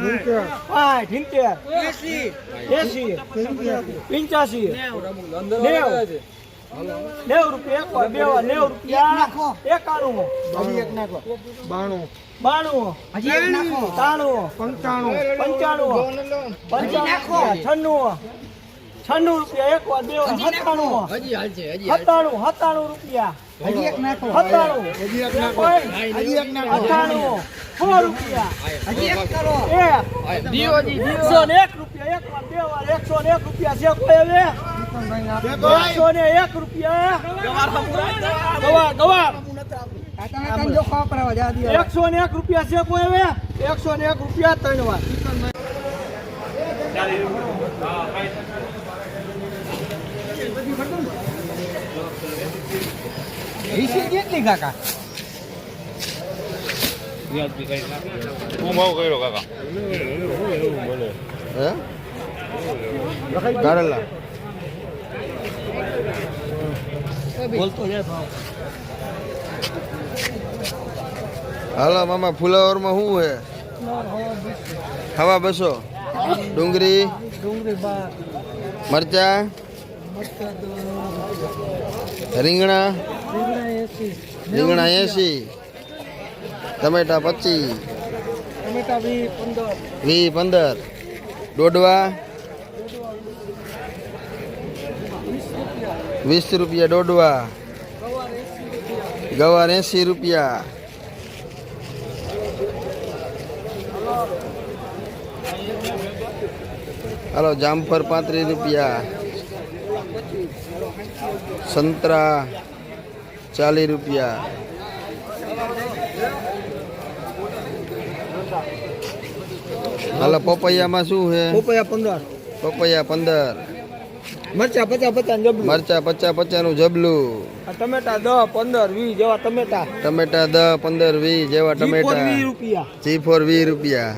રૂપિયા. પિંચાસી નેવ. રૂપિયા બે નેવ રૂપિયા નાખો. એકાણું. બાણું. બાણું. હજી એક નાખો. પંચાણું. પંચાણું. પંચાણું. છન્નું. છન્નું રૂપિયા એક વાર બે વાર સત્તાણું હજી હાલ છે હજી. સત્તાણું સત્તાણું રૂપિયા. હજી એક નાખો. સત્તાણું હજી એક નાખો. હજી એક નાખો. અઠાણું સો રૂપિયા. હજી એક કરો. એ દીવો જી, એકસો ને એક રૂપિયા એક વાર બે વાર એકસો ને એક રૂપિયા છે કોઈ હવે? એકસો ને એક રૂપિયા. ગવાર ગવાર એકસો ને એક રૂપિયા છે કોઈ હવે? એકસો ને એક રૂપિયા ત્રણ વાર. વીસી કેટલી કાકા? હું ભાવ કર્યો કાકા. હે? કારેલા બોલતો જાય ભાવ. હાલો મામા ફુલાવરમાં શું હે? હવા બસો. ડુંગળી મરચા રીંગણા રીંગણા એસી, ટમેટા પચીસ વી પંદર, દોડવા, વીસ રૂપિયા દોડવા, ગવાર એસી રૂપિયા. હાલો જામફર પાંત્રીસ રૂપિયા. સંતરા ચાલીસ રૂપિયા. હાલો પપૈયામાં શું છે? પપૈયા પંદર. પપૈયા પંદર. મરચા પચાસ પચાસ જબલું. મરચા પચાસનું જબલું. ટમેટા દસ પંદર વીસ જેવા ટમેટા. ટમેટા દસ પંદર વીસ જેવા ટમેટા. જી ફોર વીસ રૂપિયા.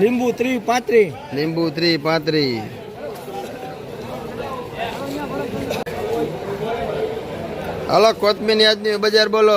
લીંબુ ત્રી પાંત્રી લીંબુ ત્રી પાંત્રીસ. હાલો કોથમીની આજની બજાર બોલો.